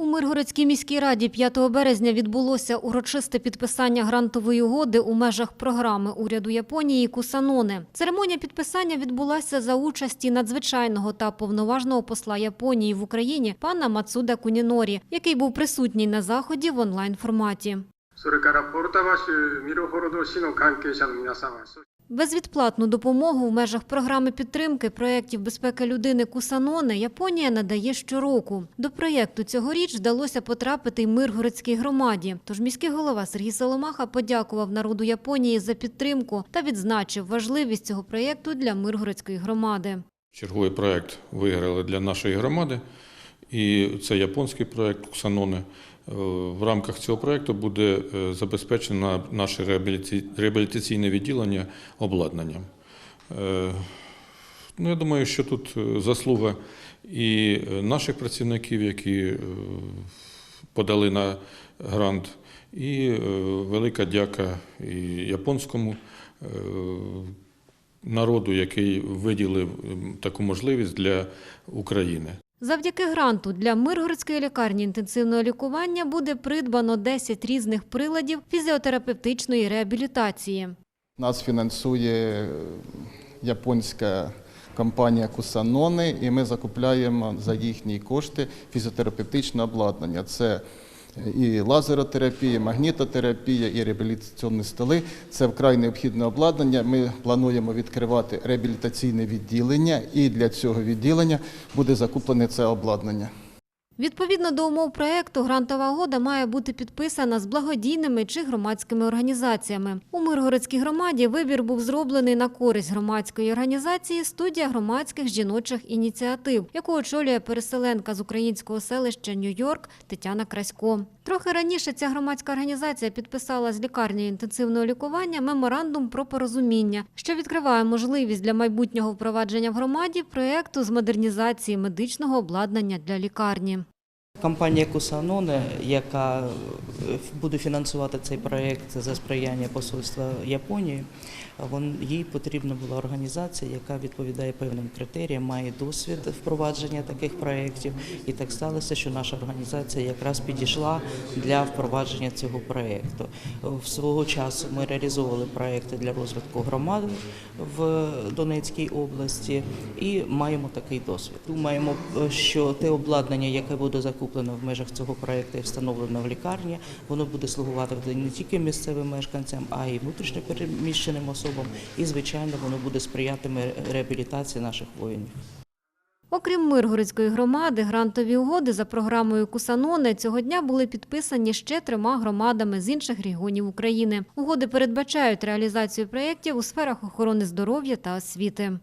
У Миргородській міській раді 5 березня відбулося урочисте підписання грантової угоди у межах програми уряду Японії Кусаноне. Церемонія підписання відбулася за участі надзвичайного та повноважного посла Японії в Україні пана Мацуда Кунінорі, який був присутній на заході в онлайн-форматі. そ Безвідплатну допомогу в межах програми підтримки проєктів безпеки людини Кусаноне Японія надає щороку. До проєкту цьогоріч вдалося потрапити й Миргородській громаді. Тож міський голова Сергій Соломаха подякував народу Японії за підтримку та відзначив важливість цього проєкту для Миргородської громади. Черговий проєкт виграли для нашої громади і це японський проект Ксаноне. Е, В рамках цього проекту буде е, забезпечено наше реабілітаційне відділення обладнанням. Е, Ну, я думаю, що тут заслуга і наших працівників, які подали на грант, і велика дяка і японському народу, який виділив таку можливість для України. Завдяки гранту для Миргородської лікарні інтенсивного лікування буде придбано 10 різних приладів фізіотерапевтичної реабілітації. Нас фінансує е, японська компанія Кусанони, і ми закупляємо за їхні кошти фізіотерапевтичне обладнання. Це і лазеротерапія, і магнітотерапія, і реабілітаційні столи. Це вкрай необхідне обладнання. Ми плануємо відкривати реабілітаційне відділення, і для цього відділення буде закуплене це обладнання. Відповідно до умов проекту, грантова угода має бути підписана з благодійними чи громадськими організаціями. У Миргородській громаді вибір був зроблений на користь громадської організації студія громадських жіночих ініціатив, яку очолює переселенка з українського селища Нью-Йорк Тетяна Красько. Трохи раніше ця громадська організація підписала з лікарнею інтенсивного лікування меморандум про порозуміння, що відкриває можливість для майбутнього впровадження в громаді проекту з модернізації медичного обладнання для лікарні. Компанія Кусаноне, яка е, буде фінансувати цей проєкт за сприяння посольства Японії, їй потрібна була організація, яка відповідає певним критеріям, має досвід впровадження таких проєктів. І так сталося, що наша організація якраз підійшла для впровадження цього проєкту. В свого часу ми реалізовували проєкти для розвитку громади в Донецькій області і маємо такий досвід. Думаємо, е, що те обладнання, яке буде закуплено в межах цього проєкту і встановлено в лікарні, воно буде слугувати не тільки місцевим мешканцям, а й внутрішньо переміщеним особам. І, звичайно, воно буде сприятиме реабілітації наших воїнів. Окрім Миргородської громади, грантові угоди за програмою Кусаноне цього дня були підписані ще трьома громадами з інших регіонів України. Угоди передбачають реалізацію проєктів у сферах охорони здоров'я та освіти.